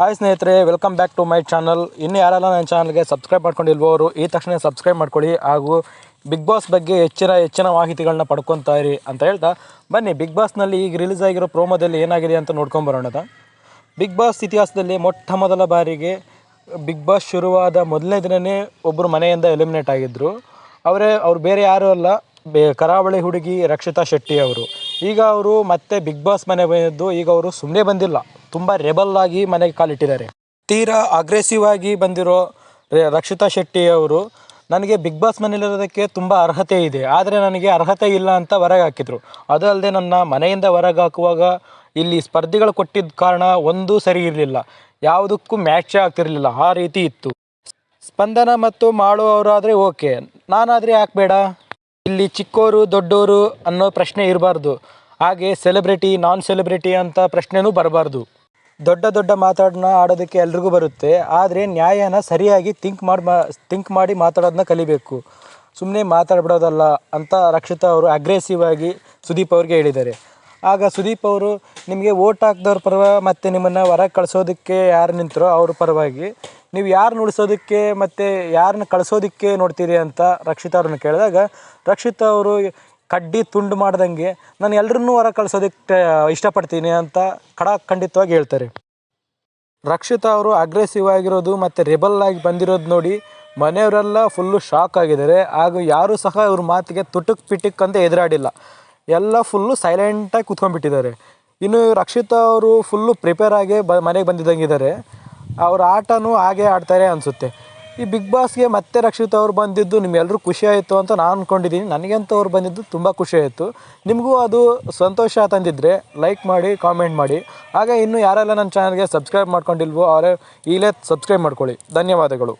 Hi ಸ್ನೇಹಿತರೆ welcome back to my channel ಇನ್ನು ಯಾರೆಲ್ಲ ನನ್ನ ಚಾನಲ್ಗೆ ಸಬ್ಸ್ಕ್ರೈಬ್ ಮಾಡ್ಕೊಂಡಿಲ್ವೋ ಅವರು, ಈ ತಕ್ಷಣ ಸಬ್ಸ್ಕ್ರೈಬ್ ಮಾಡ್ಕೊಳ್ಳಿ ಹಾಗೂ ಬಿಗ್ ಬಾಸ್ ಬಗ್ಗೆ ಹೆಚ್ಚಿನ ಹೆಚ್ಚಿನ ಮಾಹಿತಿಗಳನ್ನ ಪಡ್ಕೊತಾ ಇರಿ ಅಂತ ಹೇಳ್ತಾ, ಬನ್ನಿ ಬಿಗ್ ಬಾಸ್ನಲ್ಲಿ ಈಗ ರಿಲೀಸ್ ಆಗಿರೋ ಪ್ರೋಮೋದಲ್ಲಿ ಏನಾಗಿದೆ ಅಂತ ನೋಡ್ಕೊಂಬರೋಣ ಬಿಗ್ ಬಾಸ್ ಇತಿಹಾಸದಲ್ಲಿ ಮೊಟ್ಟ ಮೊದಲ ಬಾರಿಗೆ ಬಿಗ್ ಬಾಸ್ ಶುರುವಾದ ಮೊದಲನೇ ದಿನವೇ ಒಬ್ಬರು ಮನೆಯಿಂದ ಎಲಿಮಿನೇಟ್ ಆಗಿದ್ದರು ಅವರೇ, ಅವ್ರು ಬೇರೆ ಯಾರೂ ಅಲ್ಲ, ಬೇ, ಕರಾವಳಿ ಹುಡುಗಿ ರಕ್ಷಿತಾ ಶೆಟ್ಟಿ ಅವರು. ಈಗ ಅವರು ಮತ್ತೆ ಬಿಗ್ ಬಾಸ್ ಮನೆ ಬಂದಿದ್ದು, ಈಗ ಅವರು ಸುಮ್ಮನೆ ಬಂದಿಲ್ಲ. ತುಂಬ ರೆಬಲ್ ಆಗಿ ಮನೆಗೆ ಕಾಲಿಟ್ಟಿದ್ದಾರೆ. ತೀರಾ ಅಗ್ರೆಸಿವ್ ಆಗಿ ಬಂದಿರೋ ರಕ್ಷಿತಾ ಶೆಟ್ಟಿ ಅವರು ನನಗೆ ಬಿಗ್ ಬಾಸ್ ಮನೇಲಿರೋದಕ್ಕೆ ತುಂಬ ಅರ್ಹತೆ ಇದೆ. ಆದರೆ ನನಗೆ ಅರ್ಹತೆ ಇಲ್ಲ ಅಂತ ಹೊರಗೆ ಹಾಕಿದರು. ಅದು ಅಲ್ಲದೆ ನನ್ನ ಮನೆಯಿಂದ ಹೊರಗೆ ಹಾಕುವಾಗ ಇಲ್ಲಿ ಸ್ಪರ್ಧಿಗಳು ಕೊಟ್ಟಿದ್ದ ಕಾರಣ ಒಂದೂ ಸರಿ ಇರಲಿಲ್ಲ. ಯಾವುದಕ್ಕೂ ಮ್ಯಾಚ್ ಆಗ್ತಿರಲಿಲ್ಲ. ಆ ರೀತಿ ಇತ್ತು. ಸ್ಪಂದನ ಮತ್ತು ಮಾಡುವವರಾದರೆ ಓಕೆ. ನಾನಾದರೆ ಯಾಕೆ ಬೇಡ? ಇಲ್ಲಿ ಚಿಕ್ಕೋರು, ದೊಡ್ಡೋರು ಅನ್ನೋ ಪ್ರಶ್ನೆ ಇರಬಾರ್ದು. ಹಾಗೆ ಸೆಲೆಬ್ರಿಟಿ ನಾನ್ ಸೆಲೆಬ್ರಿಟಿ ಅಂತ ಪ್ರಶ್ನೆನೂ ಬರಬಾರ್ದು. ದೊಡ್ಡ ದೊಡ್ಡ ಮಾತಾಡನ್ನ ಆಡೋದಕ್ಕೆ ಎಲ್ರಿಗೂ ಬರುತ್ತೆ. ಆದರೆ ನ್ಯಾಯನ ಸರಿಯಾಗಿ ಥಿಂಕ್ ಮಾಡಿ ಮಾ ಥಿಂಕ್ ಮಾಡಿ ಮಾತಾಡೋದನ್ನ ಕಲಿಬೇಕು. ಸುಮ್ಮನೆ ಮಾತಾಡ್ಬಿಡೋದಲ್ಲ ಅಂತ ರಕ್ಷಿತಾ ಅವರು ಅಗ್ರೆಸಿವ್ ಆಗಿ ಸುದೀಪ್ ಅವ್ರಿಗೆ ಹೇಳಿದ್ದಾರೆ. ಆಗ ಸುದೀಪ್ ಅವರು, ನಿಮಗೆ ಓಟ್ ಹಾಕ್ದವ್ರ ಪರವ ಮತ್ತು ನಿಮ್ಮನ್ನು ಹೊರಗೆ ಕಳಿಸೋದಕ್ಕೆ ಯಾರು ನಿಂತರೋ ಅವ್ರ ಪರವಾಗಿ, ನೀವು ಯಾರನ್ನ ಉಳಿಸೋದಕ್ಕೆ ಮತ್ತು ಯಾರನ್ನ ಕಳಿಸೋದಕ್ಕೆ ನೋಡ್ತೀರಿ? ಅಂತ ರಕ್ಷಿತಾ ಅವ್ರನ್ನ ಕೇಳಿದಾಗ, ರಕ್ಷಿತಾ ಅವರು ಕಡ್ಡಿ ತುಂಡು ಮಾಡ್ದಂಗೆ ನಾನು ಎಲ್ಲರನ್ನೂ ಹೊರ ಕಳಿಸೋದಕ್ಕೆ ಇಷ್ಟಪಡ್ತೀನಿ ಅಂತ ಖಡಾಖಂಡಿತವಾಗಿ ಹೇಳ್ತಾರೆ. ರಕ್ಷಿತಾ ಅವರು ಅಗ್ರೆಸಿವ್ ಆಗಿರೋದು ಮತ್ತು ರೆಬಲ್ ಆಗಿ ಬಂದಿರೋದು ನೋಡಿ ಮನೆಯವರೆಲ್ಲ ಫುಲ್ಲು ಶಾಕ್ ಆಗಿದ್ದಾರೆ. ಹಾಗೂ ಯಾರೂ ಸಹ ಇವ್ರ ಮಾತಿಗೆ ತುಟುಕ್ ಪಿಟುಕ್ ಅಂತ ಎದುರಾಡಿಲ್ಲ. ಎಲ್ಲ ಫುಲ್ಲು ಸೈಲೆಂಟಾಗಿ ಕೂತ್ಕೊಂಡ್ಬಿಟ್ಟಿದ್ದಾರೆ. ಇನ್ನು ರಕ್ಷಿತಾ ಅವರು ಫುಲ್ಲು ಪ್ರಿಪೇರ್ ಆಗಿ ಬ, ಮನೆಗೆ ಬಂದಿದ್ದಂಗಿದ್ದಾರೆ ಅವ್ರ ಆಟನೂ ಹಾಗೆ ಆಡ್ತಾರೆ ಅನಿಸುತ್ತೆ. ಈ ಬಿಗ್ ಬಾಸ್ಗೆ ಮತ್ತೆ ರಕ್ಷಿತ್ ಅವ್ರು ಬಂದಿದ್ದು ನಿಮ್ಗೆಲ್ಲರೂ ಖುಷಿ ಆಯಿತು ಅಂತ ನಾನು ಅಂದ್ಕೊಂಡಿದ್ದೀನಿ ನನಗಂತೂ ಅವ್ರು ಬಂದಿದ್ದು ತುಂಬ ಆಯಿತು. ನಿಮಗೂ ಅದು ಸಂತೋಷ ತಂದಿದ್ದರೆ ಲೈಕ್ ಮಾಡಿ ಕಾಮೆಂಟ್ ಮಾಡಿ. ಹಾಗೆ ಇನ್ನು ಯಾರೆಲ್ಲ ನನ್ನ ಚಾನಲ್ಗೆ ಸಬ್ಸ್ಕ್ರೈಬ್ ಮಾಡ್ಕೊಂಡಿಲ್ವೋ ಅವರೇ ಈಗಲೇ ಸಬ್ಸ್ಕ್ರೈಬ್ ಮಾಡ್ಕೊಳ್ಳಿ. ಧನ್ಯವಾದಗಳು.